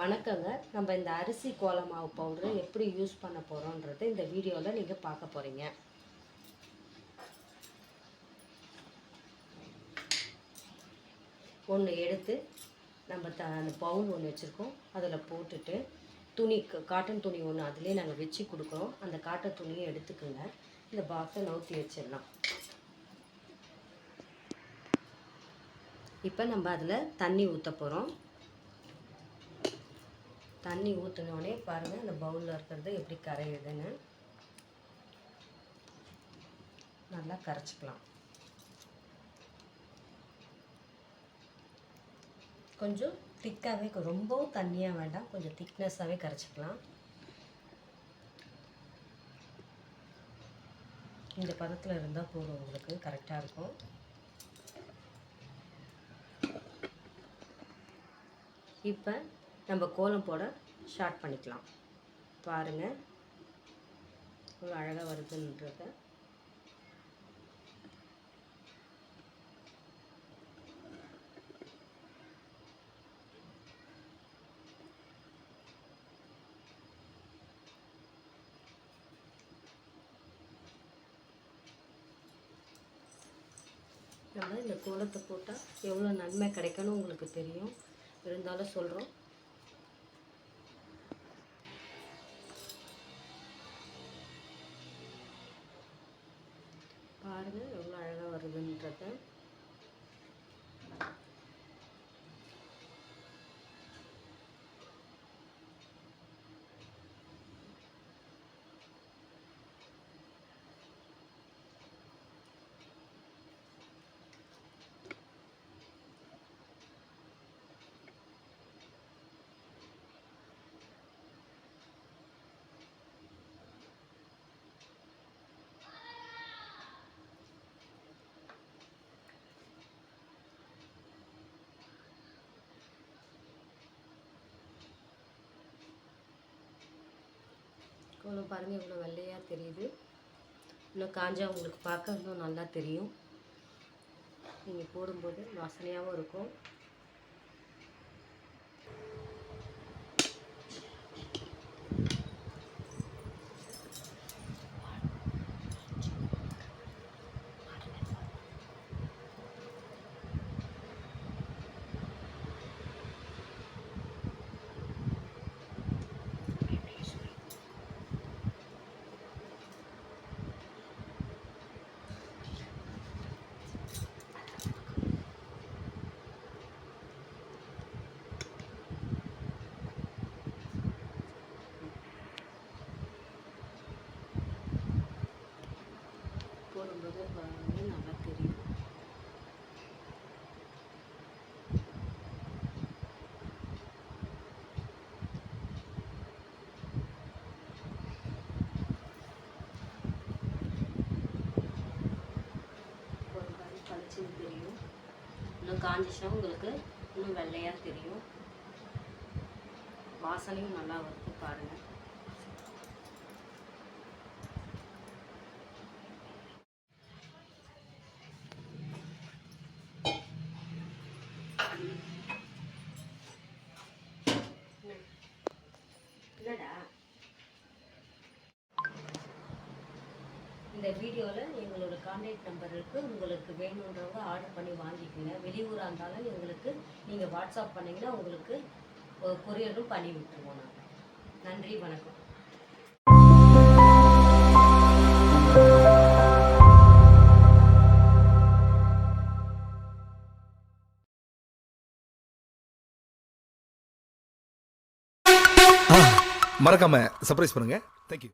வணக்கங்க. நம்ம இந்த அரிசி கோல மாவு பவுடரை எப்படி யூஸ் பண்ண போகிறோன்றத இந்த வீடியோவில் நீங்கள் பார்க்க போகிறீங்க ஒன்று எடுத்து நம்ம த அந்த பவுல் ஒன்று வச்சுருக்கோம். அதில் போட்டுட்டு துணி காட்டன் துணி ஒன்று அதிலே நாங்கள் வச்சு கொடுக்குறோம். அந்த காட்டன் துணியை எடுத்துக்கோங்க. இந்த பாக்ஸை நவுத்தி வச்சிடலாம். இப்போ நம்ம அதில் தண்ணி ஊற்ற போகிறோம் தண்ணி ஊற்றினோடனே பாருங்கள் அந்த பவுலில் இருக்கிறது எப்படி கரையுதுன்னு. நல்லா கரைச்சிக்கலாம். கொஞ்சம் திக்காகவே ரொம்பவும் தண்ணியாக வேண்டாம் கொஞ்சம் திக்னஸ்ஸாகவே கரைச்சிக்கலாம். இந்த பதத்தில் இருந்தால் போதும் உங்களுக்கு கரெக்டாக இருக்கும். இப்போ நம்ம கோலம் போட ஸ்டார்ட் பண்ணிக்கலாம். பாருங்கள் எவ்வளோ அழகாக வருதுன்றத. நம்ம இந்த கோலத்தை போட்டால் எவ்வளோ நன்மை கிடைக்குன்னு உங்களுக்கு தெரியும். இருந்தாலும் சொல்கிறோம் பாருங்கள் எவ்வளோ அழகாக வருதுன்றத கோலம் பாருங்கள் இவ்வளோ வெள்ளையாக தெரியுது. இன்னும் காஞ்சா உங்களுக்கு பார்க்க இன்னும் நல்லா தெரியும். நீங்கள் போடும்போது வாசனையாகவும் இருக்கும். போடும்போது நல்லா தெரியும். ஒரு மாதிரி பளிச்சுன்னு தெரியும். இன்னும் காஞ்சிச்சா உங்களுக்கு இன்னும் வெள்ளையாக தெரியும். வாசனையும் நல்லா வருது பாருங்கள் இந்த வீடியோவில் எங்களோட கான்டாக்ட் நம்பர் இருக்குது உங்களுக்கு வேணுன்றவங்க ஆர்டர் பண்ணி வாங்கிக்கோங்க. வெளியூராக இருந்தாலும் எங்களுக்கு நீங்கள் வாட்ஸ்அப் பண்ணிங்கன்னா உங்களுக்கு கொரியரும் பண்ணி விட்டுருவோம் நாங்கள் நன்றி வணக்கம். மறக்காம சர்ப்ரைஸ் பண்ணுங்க. தேங்க்யூ